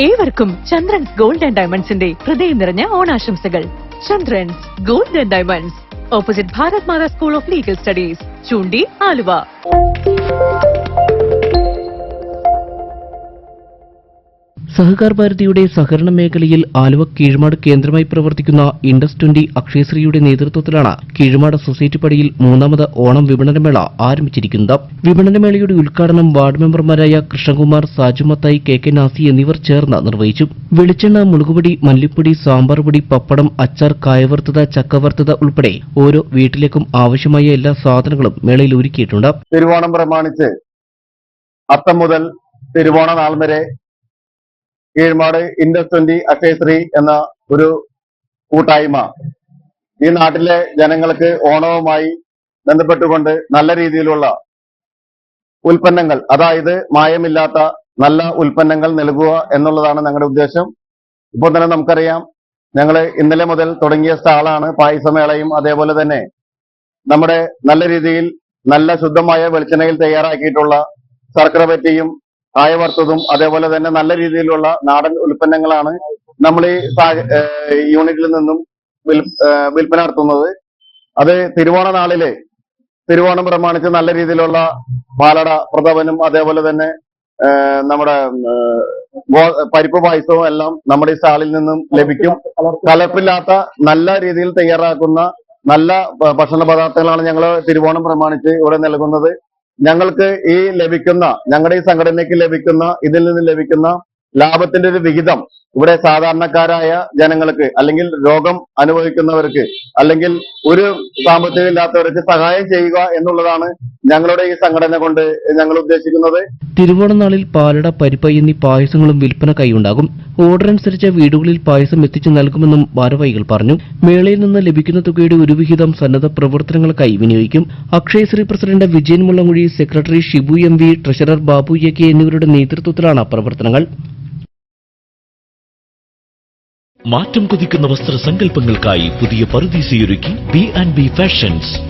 ഏവർക്കും Chandran's gold and ഡയമണ്ട്സിന്റെ ഹൃദയം നിറഞ്ഞ ഓണാശംസകൾ. Chandrans gold and diamonds. Opposite Bharat Mata school of legal studies Choondy Aluva. Sahakar ഭാരതിയുടെ സഹകരണ മേഖലയിൽ ആലുവ കീഴ്മാട് കേന്ദ്രമായി പ്രവർത്തിക്കുന്ന ഇൻഡസ് ട്വന്റി അക്ഷയശ്രീയുടെ നേതൃത്വത്തിലാണ് കീഴ്മാട് സൊസൈറ്റി പടിയിൽ മൂന്നാമത് ഓണം വിപണനമേള ആരംഭിച്ചിരിക്കുന്നത്. വിപണനമേളയുടെ ഉദ്ഘാടനം വാർഡ് മെമ്പർമാരായ കൃഷ്ണകുമാർ സാജുമത്തായി കെ കെ നാസി എന്നിവർ ചേർന്ന് നിർവഹിച്ചു. വെളിച്ചെണ്ണ മുളകുപൊടി മല്ലിപ്പൊടി സാമ്പാർ പൊടി പപ്പടം അച്ചാർ കായവർത്തത ചക്കവർത്തത ഉൾപ്പെടെ ഓരോ വീട്ടിലേക്കും ആവശ്യമായ എല്ലാ സാധനങ്ങളും മേളയിൽ ഒരുക്കിയിട്ടുണ്ട്. തിരുവോണം പ്രമാണിച്ച് അത്തം മുതൽ തിരുവോണ നാൾ വരെ കീഴ്മാട് ഇന്റർ ട്വന്റി അക്ഷയശ്രീ എന്ന ഒരു കൂട്ടായ്മ. ഈ നാട്ടിലെ ജനങ്ങൾക്ക് ഓണവുമായി ബന്ധപ്പെട്ടുകൊണ്ട് നല്ല രീതിയിലുള്ള ഉൽപ്പന്നങ്ങൾ അതായത് മായമില്ലാത്ത നല്ല ഉൽപ്പന്നങ്ങൾ നൽകുക എന്നുള്ളതാണ് ഞങ്ങളുടെ ഉദ്ദേശം. ഇപ്പോൾ തന്നെ നമുക്കറിയാം ഞങ്ങൾ ഇന്നലെ മുതൽ തുടങ്ങിയ സ്റ്റാളാണ് പായസമേളയും അതേപോലെ തന്നെ നമ്മുടെ നല്ല രീതിയിൽ നല്ല ശുദ്ധമായ വെളിച്ചെണ്ണയിൽ തയ്യാറാക്കിയിട്ടുള്ള ശർക്കര പറ്റിയും കായവറുത്തതും അതേപോലെ തന്നെ നല്ല രീതിയിലുള്ള നാടൻ ഉൽപ്പന്നങ്ങളാണ് നമ്മൾ ഈ യൂണിറ്റിൽ നിന്നും വിൽ- വിൽപ്പന നടത്തുന്നത്. അത് തിരുവോണ നാളിലെ തിരുവോണം പ്രമാണിച്ച് നല്ല രീതിയിലുള്ള പാലട പ്രഥമനും അതേപോലെ തന്നെ നമ്മുടെ പരിപ്പ് പായസവും എല്ലാം നമ്മുടെ ഈ സ്റ്റാളിൽ നിന്നും ലഭിക്കും. കലപ്പില്ലാത്ത നല്ല രീതിയിൽ തയ്യാറാക്കുന്ന നല്ല ഭക്ഷണ പദാർത്ഥങ്ങളാണ് ഞങ്ങൾ തിരുവോണം പ്രമാണിച്ച് ഇവിടെ നൽകുന്നത്. ഞങ്ങൾക്ക് ഈ ലഭിക്കുന്ന ഞങ്ങളുടെ ഈ സംഘടനയ്ക്ക് ലഭിക്കുന്ന ഇതിൽ നിന്ന് ലഭിക്കുന്ന ലാഭത്തിന്റെ ഒരു വിഹിതം ഇവിടെ സാധാരണക്കാരായ ജനങ്ങൾക്ക് അല്ലെങ്കിൽ രോഗം അനുഭവിക്കുന്നവർക്ക് അല്ലെങ്കിൽ ഒരു സാമ്പത്തികം ഇല്ലാത്തവർക്ക് സഹായം ചെയ്യുക എന്നുള്ളതാണ് ഞങ്ങളുടെ ഈ സംഘടന കൊണ്ട് ഞങ്ങൾ ഉദ്ദേശിക്കുന്നത്. തിരുവോണനാളിൽ പാലട പരിപ്പ എന്നീ പായസങ്ങളും വിൽപ്പന കൈയുണ്ടാകും. ഓർഡർ അനുസരിച്ച് വീടുകളിൽ പായസം എത്തിച്ചു നൽകുമെന്നും ഭാരവാഹികൾ പറഞ്ഞു. മേളയിൽ നിന്ന് ലഭിക്കുന്ന തുകയുടെ ഒരു വിഹിതം സന്നദ്ധ പ്രവർത്തനങ്ങൾക്കായി വിനിയോഗിക്കും Akshayasree president Vijayan Mullankuzhi secretary Shibu M V treasurer Babu A K എന്നിവരുടെ നേതൃത്വത്തിലാണ് പ്രവർത്തനങ്ങൾ. മാറ്റം കൊതിക്കുന്ന വസ്ത്രസങ്കല്പങ്ങൾക്കായി പുതിയ പറുദീസയൊരുക്കി ബി ആൻഡ് ബി ഫാഷൻസ്